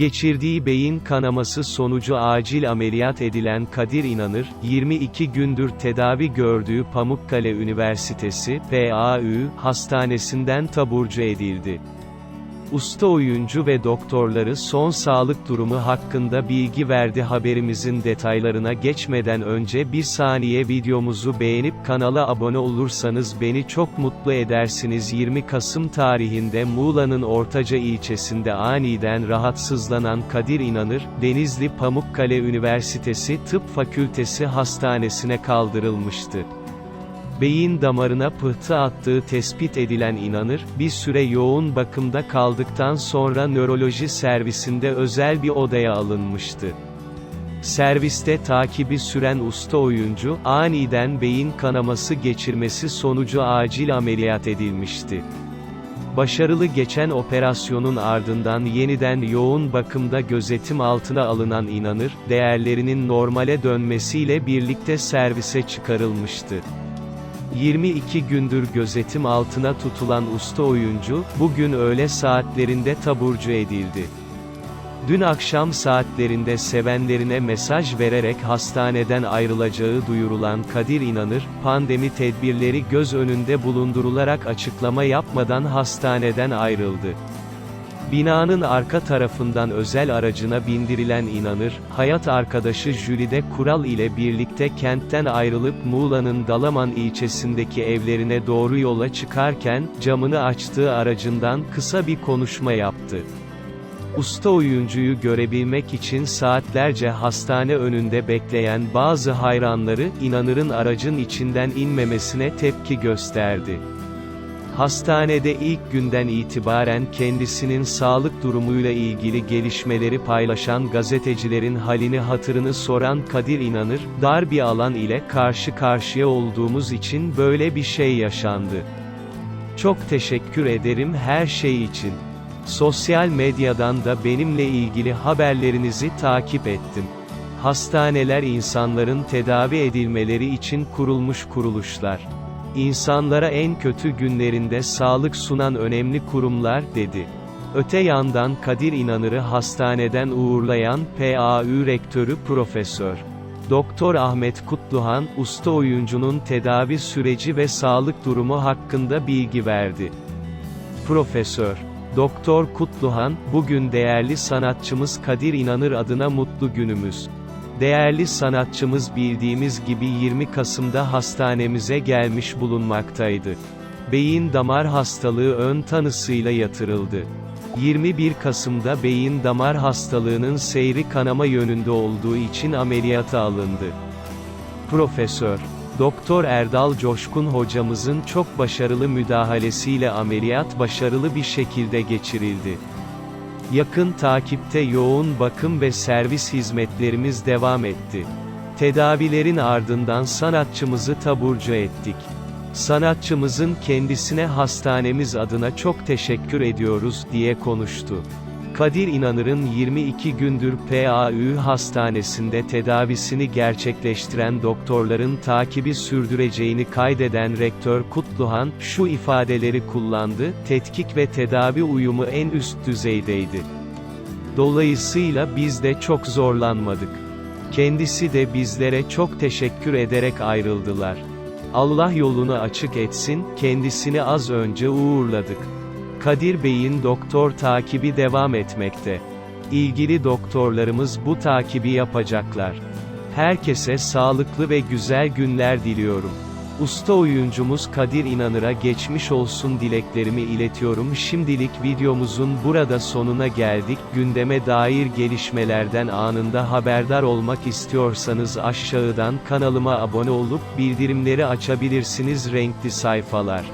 Geçirdiği beyin kanaması sonucu acil ameliyat edilen Kadir İnanır, 22 gündür tedavi gördüğü Pamukkale Üniversitesi, PAÜ, hastanesinden taburcu edildi. Usta oyuncu ve doktorları son sağlık durumu hakkında bilgi verdi. Haberimizin detaylarına geçmeden önce bir saniye videomuzu beğenip kanala abone olursanız beni çok mutlu edersiniz. 20 Kasım tarihinde Muğla'nın Ortaca ilçesinde aniden rahatsızlanan Kadir İnanır, Denizli Pamukkale Üniversitesi Tıp Fakültesi Hastanesi'ne kaldırılmıştı beyin damarına pıhtı attığı tespit edilen inanır, bir süre yoğun bakımda kaldıktan sonra nöroloji servisinde özel bir odaya alınmıştı. Serviste takibi süren usta oyuncu, aniden beyin kanaması geçirmesi sonucu acil ameliyat edilmişti. Başarılı geçen operasyonun ardından yeniden yoğun bakımda gözetim altına alınan inanır, değerlerinin normale dönmesiyle birlikte servise çıkarılmıştı. 22 gündür gözetim altına tutulan usta oyuncu, bugün öğle saatlerinde taburcu edildi. Dün akşam saatlerinde sevenlerine mesaj vererek hastaneden ayrılacağı duyurulan Kadir İnanır, pandemi tedbirleri göz önünde bulundurularak açıklama yapmadan hastaneden ayrıldı. Binanın arka tarafından özel aracına bindirilen inanır, hayat arkadaşı Jülide Kural ile birlikte kentten ayrılıp Muğla'nın Dalaman ilçesindeki evlerine doğru yola çıkarken, camını açtığı aracından kısa bir konuşma yaptı. Usta oyuncuyu görebilmek için saatlerce hastane önünde bekleyen bazı hayranları, inanırın aracın içinden inmemesine tepki gösterdi. Hastanede ilk günden itibaren kendisinin sağlık durumuyla ilgili gelişmeleri paylaşan gazetecilerin halini hatırını soran Kadir İnanır, dar bir alan ile karşı karşıya olduğumuz için böyle bir şey yaşandı. Çok teşekkür ederim her şey için. Sosyal medyadan da benimle ilgili haberlerinizi takip ettim. Hastaneler insanların tedavi edilmeleri için kurulmuş kuruluşlar. İnsanlara en kötü günlerinde sağlık sunan önemli kurumlar, dedi. Öte yandan Kadir İnanır'ı hastaneden uğurlayan PAÜ Rektörü Profesör. Doktor Ahmet Kutluhan, usta oyuncunun tedavi süreci ve sağlık durumu hakkında bilgi verdi. Profesör Doktor Kutluhan, bugün değerli sanatçımız Kadir İnanır adına mutlu günümüz. Değerli sanatçımız bildiğimiz gibi 20 Kasım'da hastanemize gelmiş bulunmaktaydı. Beyin damar hastalığı ön tanısıyla yatırıldı. 21 Kasım'da beyin damar hastalığının seyri kanama yönünde olduğu için ameliyata alındı. Profesör Doktor Erdal Coşkun hocamızın çok başarılı müdahalesiyle ameliyat başarılı bir şekilde geçirildi. Yakın takipte yoğun bakım ve servis hizmetlerimiz devam etti. Tedavilerin ardından sanatçımızı taburcu ettik. Sanatçımızın kendisine hastanemiz adına çok teşekkür ediyoruz diye konuştu. Kadir İnanır'ın 22 gündür PAÜ hastanesinde tedavisini gerçekleştiren doktorların takibi sürdüreceğini kaydeden Rektör Kutluhan, şu ifadeleri kullandı, tetkik ve tedavi uyumu en üst düzeydeydi. Dolayısıyla biz de çok zorlanmadık. Kendisi de bizlere çok teşekkür ederek ayrıldılar. Allah yolunu açık etsin, kendisini az önce uğurladık. Kadir Bey'in doktor takibi devam etmekte. İlgili doktorlarımız bu takibi yapacaklar. Herkese sağlıklı ve güzel günler diliyorum. Usta oyuncumuz Kadir İnanır'a geçmiş olsun dileklerimi iletiyorum. Şimdilik videomuzun burada sonuna geldik. Gündeme dair gelişmelerden anında haberdar olmak istiyorsanız aşağıdan kanalıma abone olup bildirimleri açabilirsiniz renkli sayfalar.